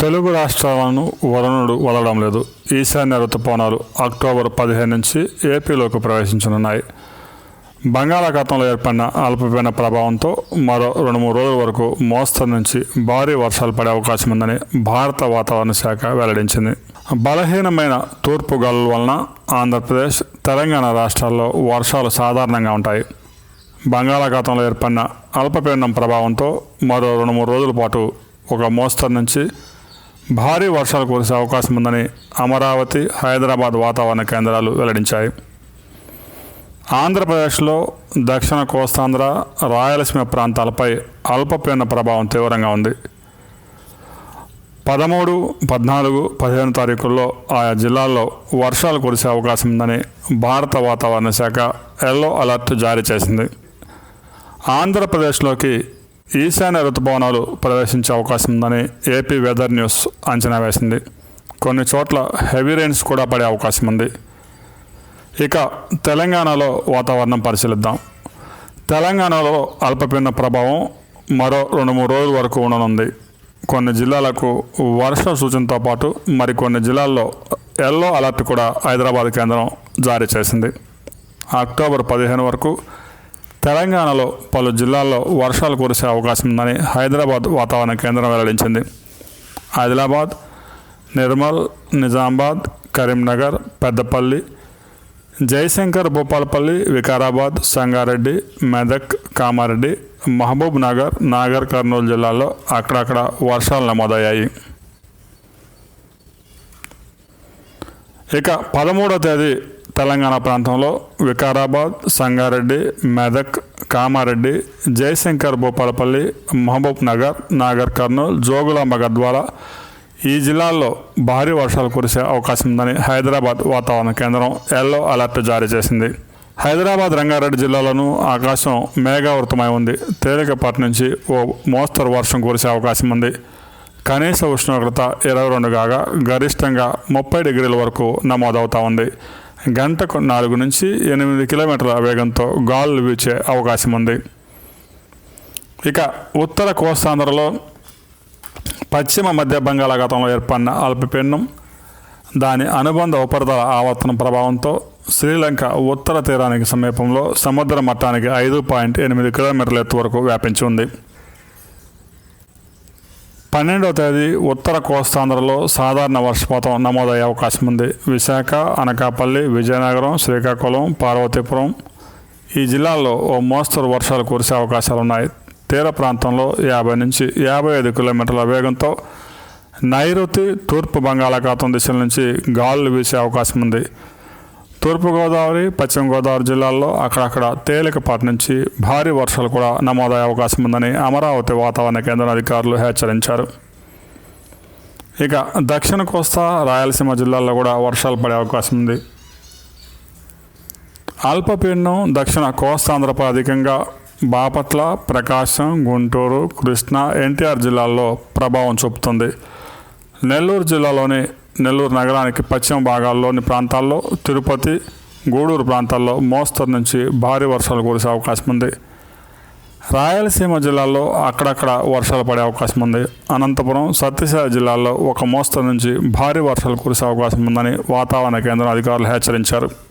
తెలుగు రాష్ట్రాలను వరుణుడు వదలడం లేదు. ఈశాన్య ఋతుపవనాలు అక్టోబర్ పదిహేను నుంచి ఏపీలోకి ప్రవేశించనున్నాయి. బంగాళాఖాతంలో ఏర్పడిన అల్పపీడన ప్రభావంతో మరో రెండు మూడు రోజుల వరకు మోస్తరు నుంచి భారీ వర్షాలు పడే అవకాశం ఉందని భారత వాతావరణ శాఖ వెల్లడించింది. బలహీనమైన తూర్పు గాలుల వలన ఆంధ్రప్రదేశ్ తెలంగాణ రాష్ట్రాల్లో వర్షాలు సాధారణంగా ఉంటాయి. బంగాళాఖాతంలో ఏర్పడిన అల్పపీడనం ప్రభావంతో మరో రెండు మూడు రోజుల పాటు ఒక మోస్తరు నుంచి భారీ వర్షాలు కురిసే అవకాశం ఉందని అమరావతి హైదరాబాద్ వాతావరణ కేంద్రాలు వెల్లడించాయి. ఆంధ్రప్రదేశ్లో దక్షిణ కోస్తాంధ్ర రాయలసీమ ప్రాంతాలపై అల్పపీడన ప్రభావం తీవ్రంగా ఉంది. పదమూడు పద్నాలుగు పదిహేను తారీఖుల్లో ఆయా జిల్లాల్లో వర్షాలు కురిసే అవకాశం ఉందని భారత వాతావరణ శాఖ ఎల్లో అలర్ట్ జారీ చేసింది. ఆంధ్రప్రదేశ్లోకి ఈశాన్య ఋతుపవనాలు ప్రవేశించే అవకాశం ఉందని ఏపీ వెదర్ న్యూస్ అంచనా వేసింది. కొన్ని చోట్ల హెవీ రెయిన్స్ కూడా పడే అవకాశం ఉంది. ఇక తెలంగాణలో వాతావరణం పరిశీలిద్దాం. తెలంగాణలో అల్పపీడన ప్రభావం మరో రెండు మూడు రోజుల వరకు ఉండనుంది. కొన్ని జిల్లాలకు వర్ష సూచనతో పాటు మరికొన్ని జిల్లాల్లో ఎల్లో అలర్ట్ కూడా హైదరాబాద్ కేంద్రం జారీ చేసింది. అక్టోబర్ పదిహేను వరకు తెలంగాణలో పలు జిల్లాల్లో వర్షాలు కురిసే అవకాశం ఉందని హైదరాబాద్ వాతావరణ కేంద్రం వెల్లడించింది. ఆదిలాబాద్ నిర్మల్ నిజామాబాద్ కరీంనగర్ పెద్దపల్లి జయశంకర్ భూపాలపల్లి వికారాబాద్ సంగారెడ్డి మెదక్ కామారెడ్డి మహబూబ్ నగర్ నాగర్ కర్నూలు జిల్లాల్లో అక్కడక్కడ వర్షాలు నమోదయ్యాయి. ఇక పదమూడో తేదీ తెలంగాణ ప్రాంతంలో వికారాబాద్ సంగారెడ్డి మెదక్ కామారెడ్డి జయశంకర్ భూపాలపల్లి మహబూబ్ నగర్ నాగర్ కర్నూలు జోగులాంబ గద్వాల ఈ జిల్లాల్లో భారీ వర్షాలు కురిసే అవకాశం ఉందని హైదరాబాద్ వాతావరణ కేంద్రం ఎల్లో అలర్ట్ జారీ చేసింది. హైదరాబాద్ రంగారెడ్డి జిల్లాలోనూ ఆకాశం మేఘావృతమై ఉంది. తేలికపాటి నుంచి ఓ మోస్తరు వర్షం కురిసే అవకాశం ఉంది. కనీస ఉష్ణోగ్రత ఇరవై రెండు కాగా గరిష్టంగా ముప్పై డిగ్రీల వరకు నమోదవుతా ఉంది. గంటకు నాలుగు నుంచి ఎనిమిది కిలోమీటర్ల వేగంతో గాలులు వీచే అవకాశం ఉంది. ఇక ఉత్తర కోస్తాంధ్రలో పశ్చిమ మధ్య బంగాళాఖాతంలో ఏర్పడిన అల్పపీండం దాని అనుబంధ ఉపరితల ఆవర్తన ప్రభావంతో శ్రీలంక ఉత్తర తీరానికి సమీపంలో సముద్ర మట్టానికి ఐదు పాయింట్ ఎనిమిది కిలోమీటర్ల ఎత్తు వరకు వ్యాపించి ఉంది. పన్నెండవ తేదీ ఉత్తర కోస్తాంధ్రలో సాధారణ వర్షపాతం నమోదయ్యే అవకాశం ఉంది. విశాఖ అనకాపల్లి విజయనగరం శ్రీకాకుళం పార్వతీపురం ఈ జిల్లాల్లో ఓ మోస్తరు వర్షాలు కురిసే అవకాశాలు ఉన్నాయి. తీర ప్రాంతంలో యాభై నుంచి యాభై ఐదు కిలోమీటర్ల వేగంతో నైరుతి తూర్పు బంగాళాఖాతం దిశల నుంచి గాలులు వీసే అవకాశం ఉంది. తూర్పుగోదావరి పశ్చిమ గోదావరి జిల్లాల్లో అక్కడక్కడ తేలికపాటి నుంచి భారీ వర్షాలు కూడా నమోదయ్యే అవకాశం ఉందని అమరావతి వాతావరణ కేంద్రం అధికారులు హెచ్చరించారు. ఇక దక్షిణ కోస్తా రాయలసీమ జిల్లాల్లో కూడా వర్షాలు పడే అవకాశం ఉంది. అల్పపీడనం దక్షిణ కోస్తాంధ్రపై అధికంగా బాపట్ల ప్రకాశం గుంటూరు కృష్ణా ఎన్టీఆర్ జిల్లాల్లో ప్రభావం చూపుతుంది. నెల్లూరు జిల్లాలోని నెల్లూరు నగరానికి పశ్చిమ భాగాల్లోని ప్రాంతాల్లో తిరుపతి గూడూరు ప్రాంతాల్లో మోస్తరు నుంచి భారీ వర్షాలు కురిసే అవకాశం ఉంది. రాయలసీమ జిల్లాలో అక్కడక్కడ వర్షాలు పడే అవకాశం ఉంది. అనంతపురం సత్యసాయి జిల్లాల్లో ఒక మోస్తరు నుంచి భారీ వర్షాలు కురిసే అవకాశం ఉందని వాతావరణ కేంద్రం అధికారులు హెచ్చరించారు.